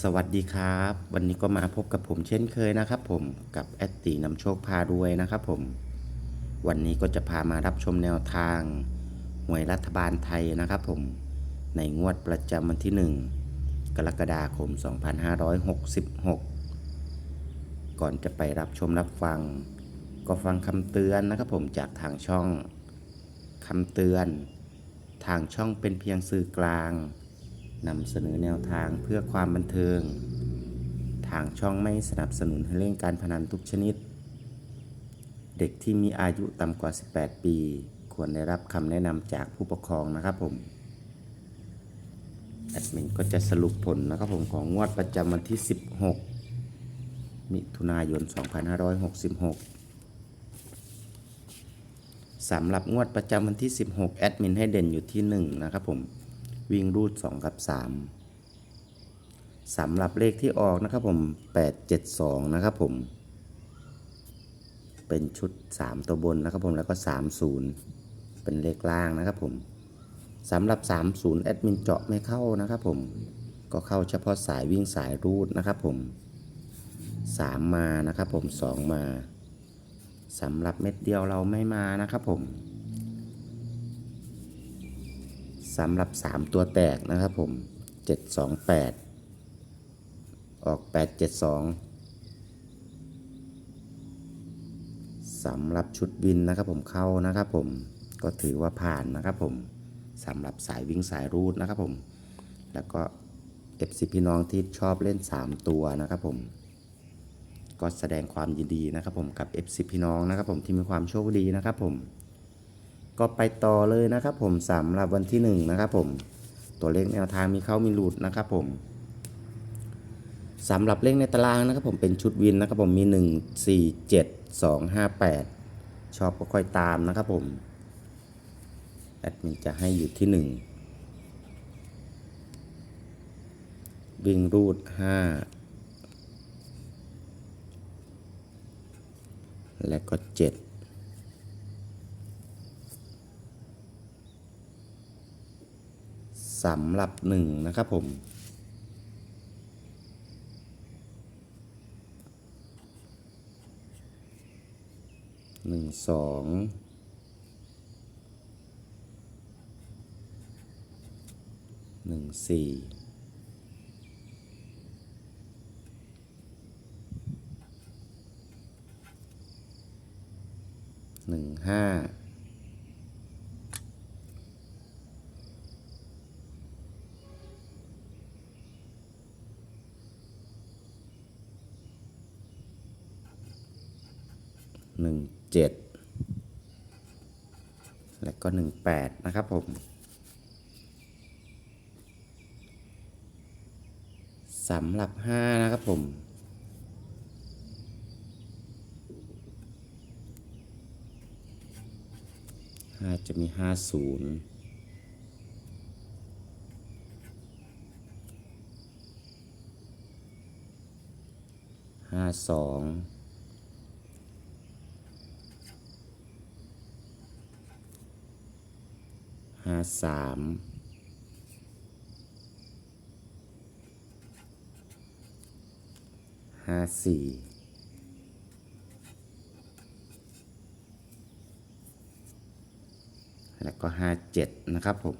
สวัสดีครับ วันนี้ก็มาพบกับผมเช่นเคยนะครับผมกับแอดตีนำโชคพารวยนะครับผม วันนี้ก็จะพามารับชมแนวทางหวยรัฐบาลไทยนะครับผม ในงวดประจำวันที่ 1 กรกฎาคม 2566 ก่อนจะไปรับชมรับฟัง ก็ฟังคำเตือนนะครับผมจากทางช่องคำเตือน ทางช่องเป็นเพียงสื่อกลาง นำเสนอแนวทางเพื่อความบันเทิง ทางช่องไม่สนับสนุนให้เล่นการพนันทุกชนิด เด็กที่มีอายุต่ำกว่า 18 ปี ควรได้รับคำแนะนำจากผู้ปกครองนะครับผมแอดมินก็จะสรุปผลนะครับผมของงวดประจำวันที่ 16 มิถุนายน 2566 สำหรับงวดประจำวันที่ 16 แอดมินให้เด่นอยู่ที่ 1 นะครับผม วิ่งรูด 2 กับ 3สำหรับเลขที่ออกนะครับผม 872 นะครับผม เป็นชุด 3 ตัวบนนะครับผมแล้วก็ 30 เป็นเลขล่างนะครับผมสำหรับ 30 แอดมินเจาะไม่เข้านะครับผม ก็เข้าเฉพาะสายวิ่งสายรูดนะครับผม 3 มานะครับผม 2 มาสำหรับเม็ดเดียวเราไม่มานะครับผม สำหรับ 3 ตัวแตกนะครับผม 728 ออก 872สำหรับชุดวินนะครับผมเข้านะครับผมก็ถือว่าผ่านนะครับผมสำหรับสายวิ่งสายรูดนะครับผม แล้วก็ FC พี่น้องที่ชอบเล่น 3 ตัวนะครับผม ก็แสดงความยินดีนะครับผมกับ FC พี่น้องนะครับผมที่มีความโชคดีนะครับผม ก็ไปต่อเลยนะครับผมสำหรับวันที่1นะครับผมตัวเลขแนวทางมีเข้ามีหลุดนะครับผมสำหรับเลขในตารางนะครับผมเป็นชุดวินนะครับผมมี 1 4 7 2 5 8 ชอบก็ค่อยตามนะครับผมแอดมินจะให้อยู่ที่ 1 วิ่งรูด 5 และก็ 7 สำหรับหนึ่งนะครับผม หนึ่งสองหนึ่งสี่หนึ่งห้า หนึ่งเจ็ดและก็หนึ่งแปดนะครับผมสำหรับห้านะครับผมห้าจะมีห้าศูนย์ห้าสอง ห้า สามห้าสี่แล้วก็ห้าเจ็ดนะครับผม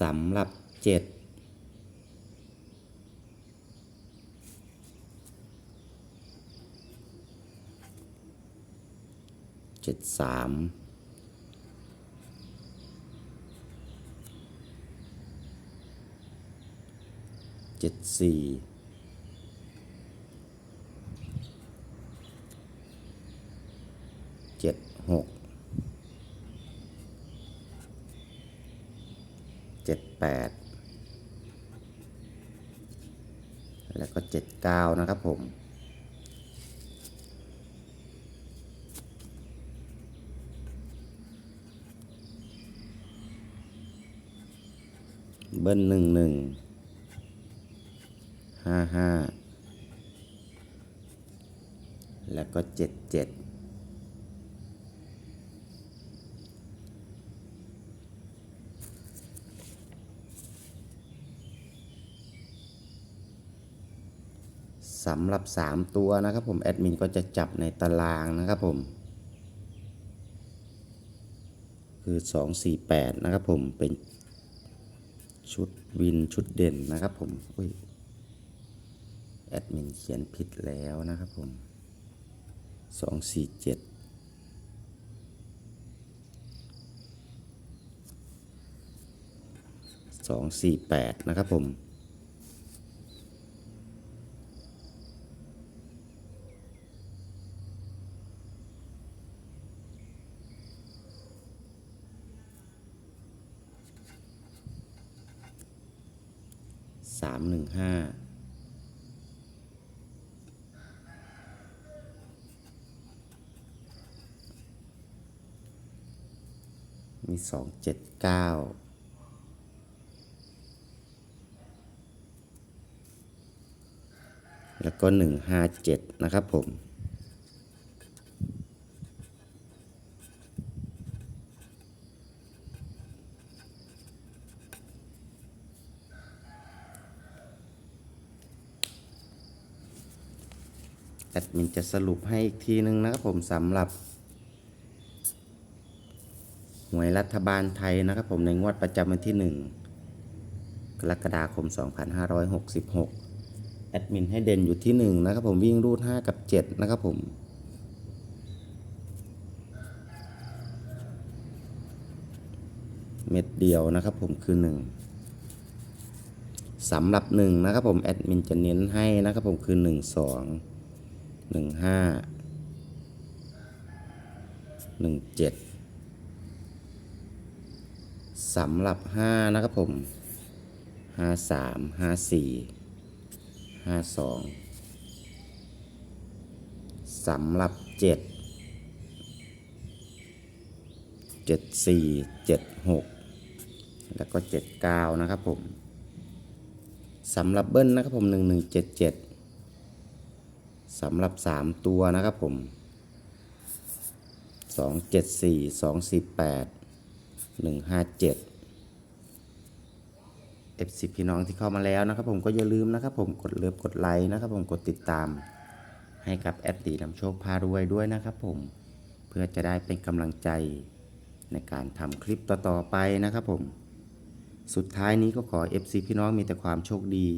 สำหรับเจ็ด เจ็ดสามเจ็ดสี่เจ็ดหกเจ็ดแปดแล้วก็เจ็ดเก้านะครับผม เบิ้ลหนึ่งหนึ่งห้าห้าแล้วก็เจ็ดเจ็ดสำหรับ 3 ตัวนะครับผมแอดมินก็จะจับในตารางนะครับผม คือ 248 นะครับผมเป็น ชุดวินชุดเด่นนะครับผมอุ้ยแอดมินเขียนผิดแล้วนะครับผมสองสี่เจ็ดสองสี่แปดนะครับผม สามหนึ่งห้ามีสองเจ็ดเก้าแล้วก็หนึ่งห้าเจ็ดนะครับผม แอดมินจะสรุปให้อีกทีนึงนะครับผมสำหรับหวยรัฐบาลไทยนะครับผมในงวดประจำวันที่ 1 กรกฎาคม 2566 แอดมินให้เด่นอยู่ที่ 1 นะครับผมวิ่งรูด 5 กับ 7 นะครับผม เม็ดเดียวนะครับผมคือ 1สำหรับ 1 นะครับผม แอดมินจะเน้นให้นะครับผมคือ 1 2 หนึ่งห้าหนึ่งเจ็ดสำหรับห้านะครับผมห้าสามห้าสี่ห้าสองสำหรับเจ็ดเจ็ดสี่เจ็ดหกแล้วก็เจ็ดเก้านะครับผมสำหรับเบิ้ลนะครับผมหนึ่งหนึ่งเจ็ดเจ็ด สำหรับ 3 ตัวนะครับผม 2 7 4 2 4 8 1 5 7 FC พี่น้องที่เข้ามาแล้วนะครับผมก็อย่าลืมนะครับผมกดเลิฟกดไลค์นะครับผมกดติดตาม ให้กับแอดตีนำโชคพารวยด้วยนะครับผมเพื่อจะได้เป็นกำลังใจในการทำคลิปต่อๆไปนะครับผม สุดท้ายนี้ก็ขอ FC พี่น้องมีแต่ความโชคดี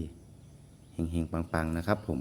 เฮงๆ ปัง ๆ นะครับผม